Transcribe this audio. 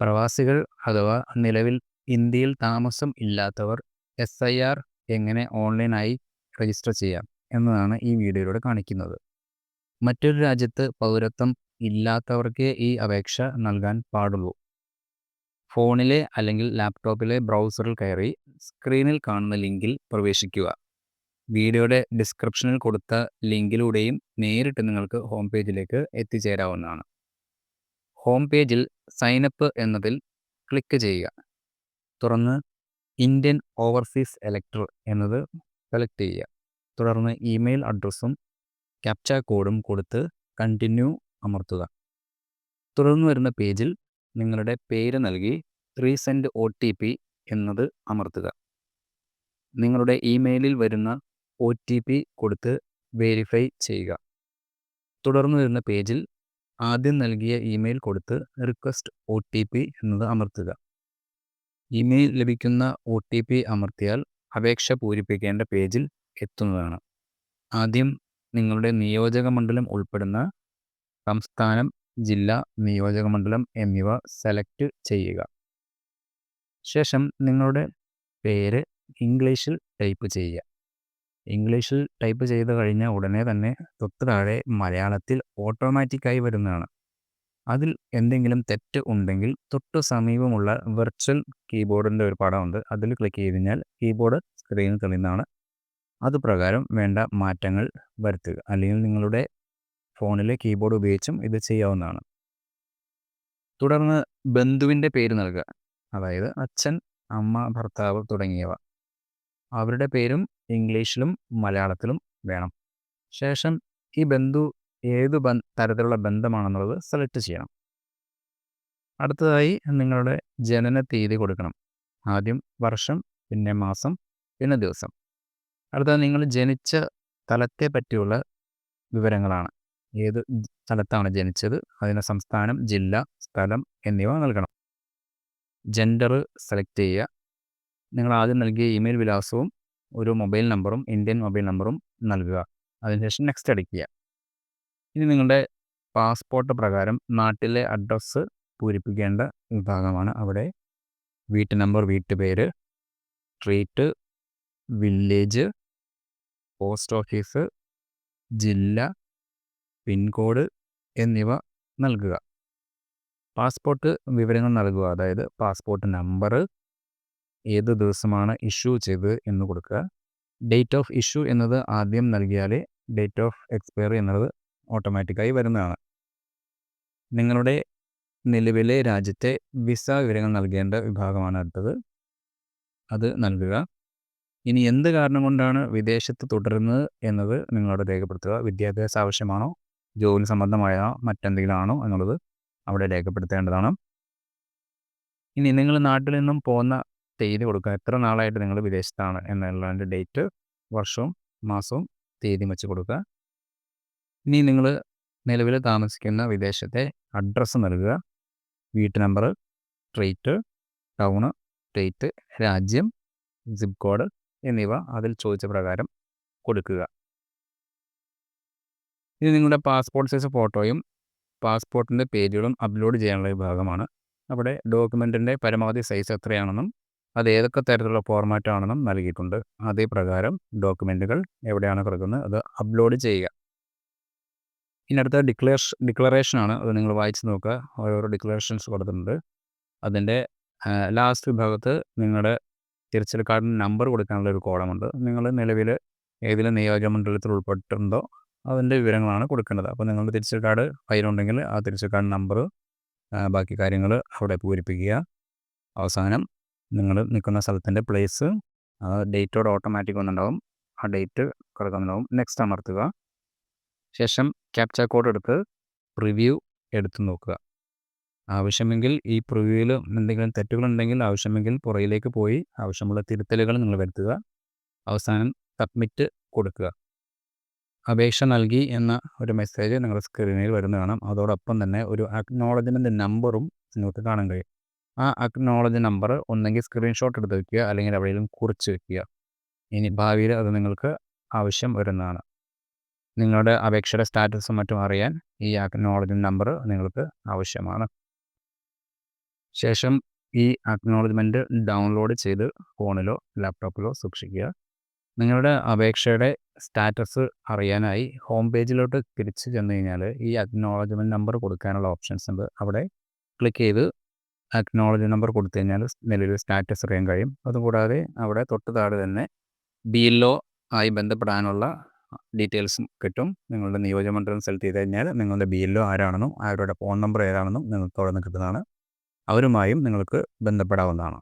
പ്രവാസികൾ അഥവാ നിലവിൽ ഇന്ത്യയിൽ താമസം ഇല്ലാത്തവർ എസ് ഐ ആർ എങ്ങനെ ഓൺലൈനായി രജിസ്റ്റർ ചെയ്യാം എന്നതാണ് ഈ വീഡിയോയിലൂടെ കാണിക്കുന്നത്. മറ്റൊരു രാജ്യത്ത് പൗരത്വം ഇല്ലാത്തവർക്ക് ഈ അപേക്ഷ നൽകാൻ പാടുള്ളൂ. ഫോണിലെ അല്ലെങ്കിൽ ലാപ്ടോപ്പിലെ ബ്രൗസറിൽ കയറി സ്ക്രീനിൽ കാണുന്ന ലിങ്കിൽ പ്രവേശിക്കുക. വീഡിയോയുടെ ഡിസ്ക്രിപ്ഷനിൽ കൊടുത്ത ലിങ്കിലൂടെയും നേരിട്ട് നിങ്ങൾക്ക് ഹോം പേജിലേക്ക് എത്തിച്ചേരാവുന്നതാണ്. ഹോം പേജിൽ സൈനപ്പ് എന്നതിൽ ക്ലിക്ക് ചെയ്യുക. തുടർന്ന് ഇന്ത്യൻ ഓവർസീസ് എലക്ടർ എന്നത് സെലക്ട് ചെയ്യുക. തുടർന്ന് ഇമെയിൽ അഡ്രസ്സും ക്യാപ്ച കോഡും കൊടുത്ത് കണ്ടിന്യൂ അമർത്തുക. തുടർന്ന് വരുന്ന പേജിൽ നിങ്ങളുടെ പേര് നൽകി റീസെന്റ് ഒ ടി പി എന്നത് അമർത്തുക. നിങ്ങളുടെ ഇമെയിലിൽ വരുന്ന ഒ ടി പി കൊടുത്ത് വെരിഫൈ ചെയ്യുക. തുടർന്ന് വരുന്ന പേജിൽ ആദ്യം നൽകിയ ഇമെയിൽ കൊടുത്ത് റിക്വസ്റ്റ് ഒ ടി പി എന്നത് അമർത്തുക. ഇമെയിൽ ലഭിക്കുന്ന ഒ ടി പി അമർത്തിയാൽ അപേക്ഷ പൂരിപ്പിക്കേണ്ട പേജിൽ എത്തുന്നതാണ്. ആദ്യം നിങ്ങളുടെ നിയോജക മണ്ഡലം ഉൾപ്പെടുന്ന സംസ്ഥാനം ജില്ല നിയോജക മണ്ഡലം എന്നിവ സെലക്ട് ചെയ്യുക. ശേഷം നിങ്ങളുടെ പേര് ഇംഗ്ലീഷിൽ ടൈപ്പ് ചെയ്യുക. ഇംഗ്ലീഷിൽ ടൈപ്പ് ചെയ്ത് കഴിഞ്ഞ ഉടനെ തന്നെ തൊട്ട് താഴെ മലയാളത്തിൽ ഓട്ടോമാറ്റിക്കായി വരുന്നതാണ്. അതിൽ എന്തെങ്കിലും തെറ്റ് ഉണ്ടെങ്കിൽ തൊട്ട് സമീപമുള്ള വെർച്വൽ കീബോർഡിന്റെ ഒരു പടമുണ്ട്. അതിൽ ക്ലിക്ക് ചെയ്ത് കഴിഞ്ഞാൽ കീബോർഡ് സ്ക്രീനിൽ തെളിയുന്നതാണ് അതുപ്രകാരം വേണ്ട മാറ്റങ്ങൾ വരുത്തുക. അല്ലെങ്കിൽ നിങ്ങളുടെ ഫോണിലെ കീബോർഡ് ഉപയോഗിച്ചും ഇത് ചെയ്യാവുന്നതാണ്. തുടർന്ന് ബന്ധുവിന്റെ പേര് നൽകുക. അതായത് അച്ഛൻ അമ്മ ഭർത്താവ് തുടങ്ങിയവ. അവരുടെ പേരും ഇംഗ്ലീഷിലും മലയാളത്തിലും വേണം. ശേഷം ഈ ബന്ധു ഏത് തരത്തിലുള്ള ബന്ധമാണെന്നുള്ളത് സെലക്ട് ചെയ്യണം. അടുത്തതായി നിങ്ങളുടെ ജനന തീയതി കൊടുക്കണം. ആദ്യം വർഷം പിന്നെ മാസം പിന്നെ ദിവസം. അടുത്തത് നിങ്ങൾ ജനിച്ച സ്ഥലത്തെ പറ്റിയുള്ള വിവരങ്ങളാണ്. ഏത് സ്ഥലത്താണ് ജനിച്ചത്? അതിന്റെ സംസ്ഥാനം ജില്ല സ്ഥലം എന്നിവ നൽകണം. ജെൻഡർ സെലക്ട് ചെയ്യുക. നിങ്ങൾ ആദ്യം നൽകിയ ഇമെയിൽ വിലാസവും ഒരു മൊബൈൽ നമ്പറും ഇന്ത്യൻ മൊബൈൽ നമ്പറും നൽകുക. അതിനുശേഷം നെക്സ്റ്റ് അടിക്കുക. ഇനി നിങ്ങളുടെ പാസ്പോർട്ട് പ്രകാരം നാട്ടിലെ അഡ്രസ്സ് പൂരിപ്പിക്കേണ്ട വിഭാഗമാണ് അവിടെ. വീട്ട് നമ്പർ വീട്ടുപേര് സ്ട്രീറ്റ് വില്ലേജ് പോസ്റ്റ് ഓഫീസ് ജില്ല പിൻകോഡ് എന്നിവ നൽകുക. പാസ്പോർട്ട് വിവരങ്ങൾ നൽകുക. അതായത് പാസ്പോർട്ട് നമ്പർ ഏത് ദിവസമാണ് ഇഷ്യൂ ചെയ്തത് എന്ന് കൊടുക്കുക. ഡേറ്റ് ഓഫ് ഇഷ്യൂ എന്നത് ആദ്യം നൽകിയാലേ ഡേറ്റ് ഓഫ് എക്സ്പയറി എന്നത് ഓട്ടോമാറ്റിക്കായി വരുന്നതാണ്. നിങ്ങളുടെ നിലവിലെ രാജ്യത്തെ വിസ വിവരങ്ങൾ നൽകേണ്ട വിഭാഗമാണ് അടുത്തത്. അത് നൽകുക. ഇനി എന്ത് കാരണം കൊണ്ടാണ് വിദേശത്ത് തുടരുന്നത് എന്നത് നിങ്ങളോട് രേഖപ്പെടുത്തുക. വിദ്യാഭ്യാസ ആവശ്യമാണോ? ജോലി സംബന്ധമായോ? മറ്റെന്തെങ്കിലും ആണോ എന്നുള്ളത് അവിടെ രേഖപ്പെടുത്തേണ്ടതാണ്. ഇനി നിങ്ങൾ നാട്ടിൽ നിന്നും പോകുന്ന തീയതി കൊടുക്കുക. എത്ര നാളായിട്ട് നിങ്ങൾ വിദേശത്താണ് എന്നുള്ളതിന്റെ ഡേറ്റ് വർഷവും മാസവും തീയതി വെച്ച് കൊടുക്കുക. ഇനി നിങ്ങൾ നിലവിൽ താമസിക്കുന്ന വിദേശത്തെ അഡ്രസ്സ് നൽകുക. വീട്ട് നമ്പർ സ്ട്രീറ്റ് ടൗണ് സ്റ്റേറ്റ് രാജ്യം സിപ്പ് കോഡ് എന്നിവ അതിൽ ചോദിച്ച പ്രകാരം കൊടുക്കുക. ഇത് നിങ്ങളുടെ പാസ്പോർട്ട് സൈസ് ഫോട്ടോയും പാസ്പോർട്ടിന്റെ പേജുകളും അപ്ലോഡ് ചെയ്യാനുള്ള വിഭാഗമാണ് അവിടെ ഡോക്യുമെന്റിന്റെ പരമാവധി സൈസ് എത്രയാണെന്നും അത് ഏതൊക്കെ തരത്തിലുള്ള ഫോർമാറ്റാണെന്നും നൽകിയിട്ടുണ്ട്. അതേ പ്രകാരം ഡോക്യുമെന്റുകൾ എവിടെയാണ് കിടക്കുന്നത് അത് അപ്ലോഡ് ചെയ്യുക. ഇനി അടുത്ത ഡിക്ലറേഷൻ ഡിക്ലറേഷനാണ് അത് നിങ്ങൾ വായിച്ച് നോക്കുക. ഓരോരോ ഡിക്ലറേഷൻസ് കൊടുത്തിട്ടുണ്ട്. അതിന്റെ ലാസ്റ്റ് വിഭാഗത്ത് നിങ്ങളുടെ തിരിച്ചറിയൽ കാർഡിന് നമ്പർ കൊടുക്കാനുള്ള ഒരു കോളമുണ്ട് നിങ്ങൾ നിലവിൽ ഏതിലും നിയോജകമണ്ഡലത്തിൽ ഉൾപ്പെട്ടിട്ടുണ്ടോ അതിന്റെ വിവരങ്ങളാണ് കൊടുക്കേണ്ടത്. അപ്പോൾ നിങ്ങളുടെ തിരിച്ചറിയൽ കാർഡ് കയ്യിലുണ്ടെങ്കിൽ ആ തിരിച്ചറിയൽ കാർഡ് നമ്പർ ബാക്കി കാര്യങ്ങൾ അവിടെ പൂരിപ്പിക്കുക. അവസാനം നിങ്ങൾ നിൽക്കുന്ന സ്ഥലത്തിന്റെ പ്ലേസ് ഡേറ്റോടെ ഓട്ടോമാറ്റിക് വന്നുണ്ടാവും ആ ഡേറ്റ് കിടക്കുന്നുണ്ടാവും നെക്സ്റ്റ് അമർത്തുക. ശേഷം ക്യാപ്ച കോഡ് എടുത്ത് പ്രിവ്യൂ എടുത്ത് നോക്കുക. ആവശ്യമെങ്കിൽ ഈ പ്രിവ്യൂവിൽ എന്തെങ്കിലും തെറ്റുകളുണ്ടെങ്കിൽ ആവശ്യമെങ്കിൽ പുറയിലേക്ക് പോയി ആവശ്യമുള്ള തിരുത്തലുകൾ നിങ്ങൾ വരുത്തുക. അവസാനം സബ്മിറ്റ് കൊടുക്കുക. അപേക്ഷ നൽകി എന്ന ഒരു മെസ്സേജ് നിങ്ങളുടെ സ്ക്രീനിൽ വരുന്ന കാണാം അതോടൊപ്പം തന്നെ ഒരു അക്നോളജ്മെന്റ് നമ്പറും നിങ്ങൾക്ക് കാണാൻ കഴിയും. ആ അക്നോളജ് നമ്പർ ഒന്നെങ്കിൽ സ്ക്രീൻഷോട്ട് എടുത്ത് വയ്ക്കുക അല്ലെങ്കിൽ എവിടെയെങ്കിലും കുറിച്ച് വെക്കുക. ഇനി ഭാവിയിൽ അത് നിങ്ങൾക്ക് ആവശ്യം വരുന്നതാണ്. നിങ്ങളുടെ അപേക്ഷയുടെ സ്റ്റാറ്റസും മറ്റും അറിയാൻ ഈ അക്നോളജ്മെന്റ് നമ്പർ നിങ്ങൾക്ക് ആവശ്യമാണ്. ശേഷം ഈ അക്നോളജ്മെന്റ് ഡൗൺലോഡ് ചെയ്ത് ഫോണിലോ ലാപ്ടോപ്പിലോ സൂക്ഷിക്കുക. നിങ്ങളുടെ അപേക്ഷയുടെ സ്റ്റാറ്റസ് അറിയാനായി ഹോം പേജിലോട്ട് തിരിച്ച് ചെന്ന് കഴിഞ്ഞാൽ ഈ അക്നോളജ്മെന്റ് നമ്പർ കൊടുക്കാനുള്ള ഓപ്ഷൻസ് ഉണ്ട്. അവിടെ ക്ലിക്ക് ചെയ്ത് അക്നോളജ് നമ്പർ കൊടുത്തു കഴിഞ്ഞാൽ നിലവിൽ സ്റ്റാറ്റസ് അറിയാൻ കഴിയും. അതുകൂടാതെ അവിടെ തൊട്ട് താഴെ തന്നെ ബി എൽ ആയി ബന്ധപ്പെടാനുള്ള ഡീറ്റെയിൽസും കിട്ടും. നിങ്ങളുടെ നിയോജകമണ്ഡലം സെലക്ട് ചെയ്ത് കഴിഞ്ഞാൽ നിങ്ങളുടെ ബി എൽ ആരാണെന്നും അവരുടെ ഫോൺ നമ്പർ ഏതാണെന്നും നിങ്ങൾക്ക് അവിടെ നിന്ന് കിട്ടുന്നതാണ്. അവരുമായും നിങ്ങൾക്ക് ബന്ധപ്പെടാവുന്നതാണ്.